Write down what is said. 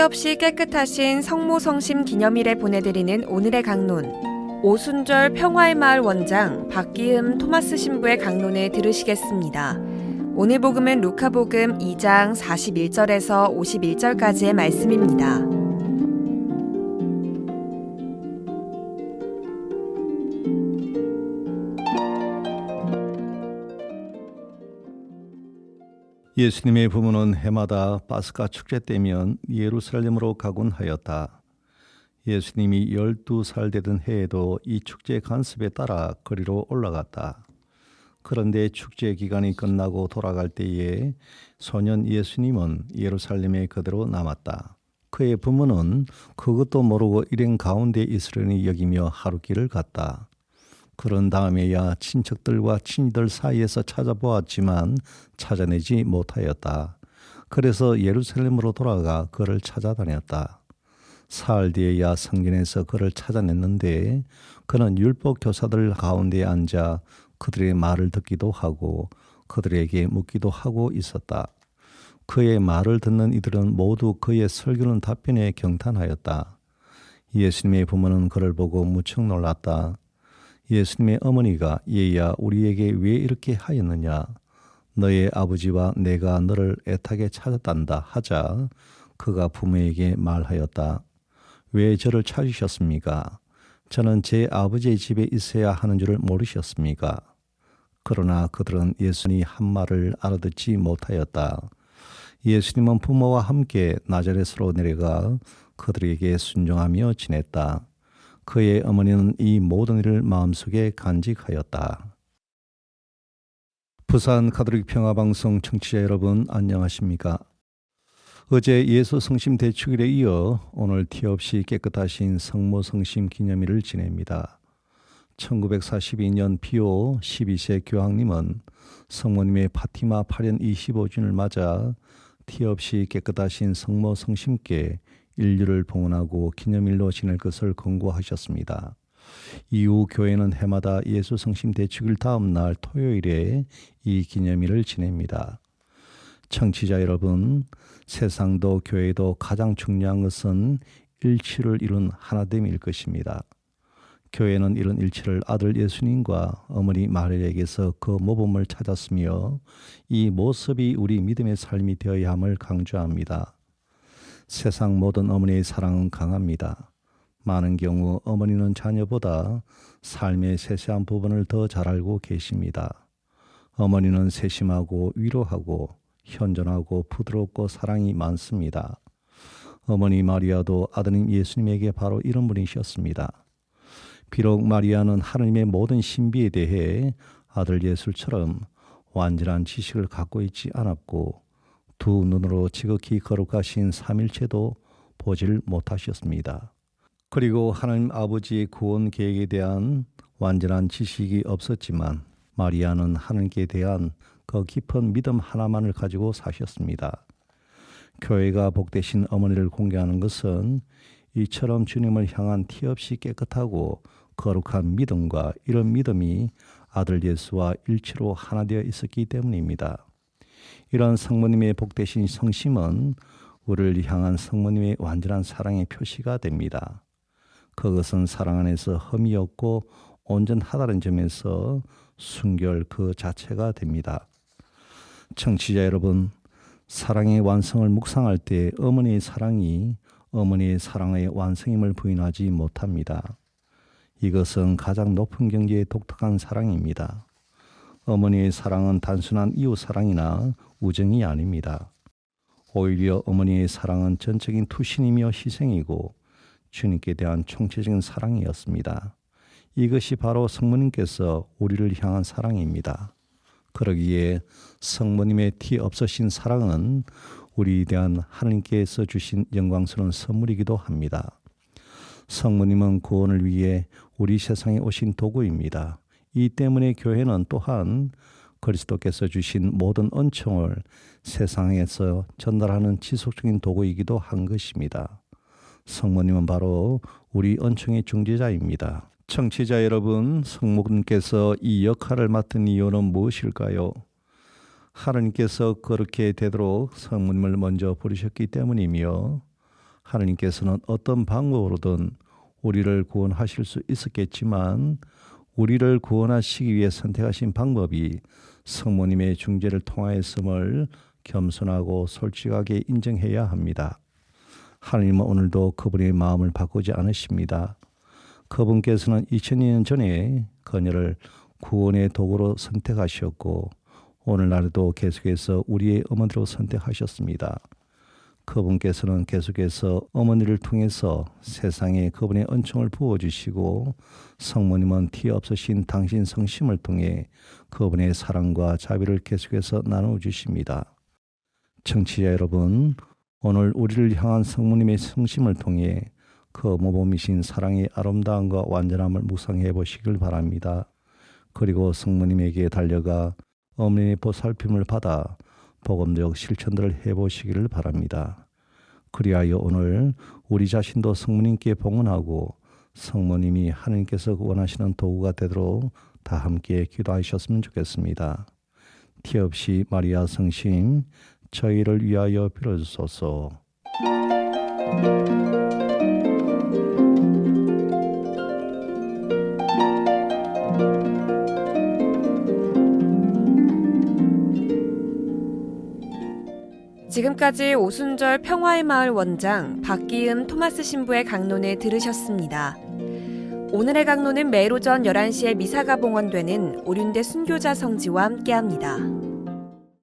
없이 깨끗하신 성모성심 기념일에 보내드리는 오늘의 강론. 오순절 평화의 마을 원장 박기흠 토마스 신부의 강론을 들으시겠습니다. 오늘 복음은 루카복음 2장 41절에서 51절까지의 말씀입니다. 예수님의 부모는 해마다 파스카 축제 때면 예루살렘으로 가곤 하였다. 예수님이 열두 살 되던 해에도 이 축제 간습에 따라 거리로 올라갔다. 그런데 축제 기간이 끝나고 돌아갈 때에 소년 예수님은 예루살렘에 그대로 남았다. 그의 부모는 그것도 모르고 일행 가운데 있으려니 여기며 하루 길을 갔다. 그런 다음에야 친척들과 친이들 사이에서 찾아보았지만 찾아내지 못하였다. 그래서 예루살렘으로 돌아가 그를 찾아다녔다. 사흘 뒤에야 성전에서 그를 찾아냈는데 그는 율법 교사들 가운데 앉아 그들의 말을 듣기도 하고 그들에게 묻기도 하고 있었다. 그의 말을 듣는 이들은 모두 그의 설교는 답변에 경탄하였다. 예수님의 부모는 그를 보고 무척 놀랐다. 예수님의 어머니가 얘야 우리에게 왜 이렇게 하였느냐? 너의 아버지와 내가 너를 애타게 찾았단다 하자 그가 부모에게 말하였다. 왜 저를 찾으셨습니까? 저는 제 아버지의 집에 있어야 하는 줄을 모르셨습니까? 그러나 그들은 예수님이 한 말을 알아듣지 못하였다. 예수님은 부모와 함께 나자렛으로 내려가 그들에게 순종하며 지냈다 그의 어머니는 이 모든 일을 마음속에 간직하였다. 부산 가톨릭 평화방송 청취자 여러분 안녕하십니까? 어제 예수 성심 대축일에 이어 오늘 티 없이 깨끗하신 성모 성심 기념일을 지냅니다. 1942년 피오 12세 교황님은 성모님의 파티마 8년 25주년을 맞아 티 없이 깨끗하신 성모 성심께 인류를 봉헌하고 기념일로 지낼 것을 권고하셨습니다. 이후 교회는 해마다 예수 성심 대축일 다음 날 토요일에 이 기념일을 지냅니다. 청취자 여러분, 세상도 교회도 가장 중요한 것은 일치를 이룬 하나됨일 것입니다. 교회는 이런 일치를 아들 예수님과 어머니 마리에게서 그 모범을 찾았으며 이 모습이 우리 믿음의 삶이 되어야 함을 강조합니다. 세상 모든 어머니의 사랑은 강합니다. 많은 경우 어머니는 자녀보다 삶의 세세한 부분을 더 잘 알고 계십니다. 어머니는 세심하고 위로하고 현존하고 부드럽고 사랑이 많습니다. 어머니 마리아도 아드님 예수님에게 바로 이런 분이셨습니다. 비록 마리아는 하느님의 모든 신비에 대해 아들 예술처럼 완전한 지식을 갖고 있지 않았고 두 눈으로 지극히 거룩하신 삼일체도 보질 못하셨습니다. 그리고 하나님 아버지의 구원 계획에 대한 완전한 지식이 없었지만 마리아는 하나님께 대한 그 깊은 믿음 하나만을 가지고 사셨습니다. 교회가 복되신 어머니를 공개하는 것은 이처럼 주님을 향한 티 없이 깨끗하고 거룩한 믿음과 이런 믿음이 아들 예수와 일치로 하나 되어 있었기 때문입니다. 이런 성모님의 복되신 성심은 우리를 향한 성모님의 완전한 사랑의 표시가 됩니다. 그것은 사랑 안에서 흠이 없고 온전하다는 점에서 순결 그 자체가 됩니다. 청취자 여러분, 사랑의 완성을 묵상할 때 어머니의 사랑이 어머니의 사랑의 완성임을 부인하지 못합니다. 이것은 가장 높은 경지의 독특한 사랑입니다. 어머니의 사랑은 단순한 이웃 사랑이나 우정이 아닙니다. 오히려 어머니의 사랑은 전적인 투신이며 희생이고 주님께 대한 총체적인 사랑이었습니다. 이것이 바로 성모님께서 우리를 향한 사랑입니다. 그러기에 성모님의 티 없으신 사랑은 우리에 대한 하나님께서 주신 영광스러운 선물이기도 합니다. 성모님은 구원을 위해 우리 세상에 오신 도구입니다. 이 때문에 교회는 또한 그리스도께서 주신 모든 은총을 세상에서 전달하는 지속적인 도구이기도 한 것입니다. 성모님은 바로 우리 은총의 중재자입니다. 청취자 여러분, 성모님께서 이 역할을 맡은 이유는 무엇일까요? 하나님께서 그렇게 되도록 성모님을 먼저 부르셨기 때문이며 하나님께서는 어떤 방법으로든 우리를 구원하실 수 있었겠지만 우리를 구원하시기 위해 선택하신 방법이 성모님의 중재를 통하였음을 겸손하고 솔직하게 인정해야 합니다. 하나님은 오늘도 그분의 마음을 바꾸지 않으십니다. 그분께서는 2000년 전에 그녀를 구원의 도구로 선택하셨고 오늘날에도 계속해서 우리의 어머니로 선택하셨습니다. 그분께서는 계속해서 어머니를 통해서 세상에 그분의 은총을 부어주시고 성모님은 티 없으신 당신 성심을 통해 그분의 사랑과 자비를 계속해서 나누어주십니다. 청취자 여러분, 오늘 우리를 향한 성모님의 성심을 통해 그 모범이신 사랑의 아름다움과 완전함을 묵상해 보시길 바랍니다. 그리고 성모님에게 달려가 어머니의 보살핌을 받아 복음적 실천들을 해보시기를 바랍니다. 그리하여 오늘 우리 자신도 성모님께 봉헌하고 성모님이 하나님께서 원하시는 도구가 되도록 다 함께 기도하셨으면 좋겠습니다. 티 없이 마리아 성심 저희를 위하여 빌어주소서. 지금까지 오순절 평화의 마을 원장 박기흠 토마스 신부의 강론을 들으셨습니다. 오늘의 강론은 매일 오전 11시에 미사가 봉헌되는 오륜대 순교자 성지와 함께합니다.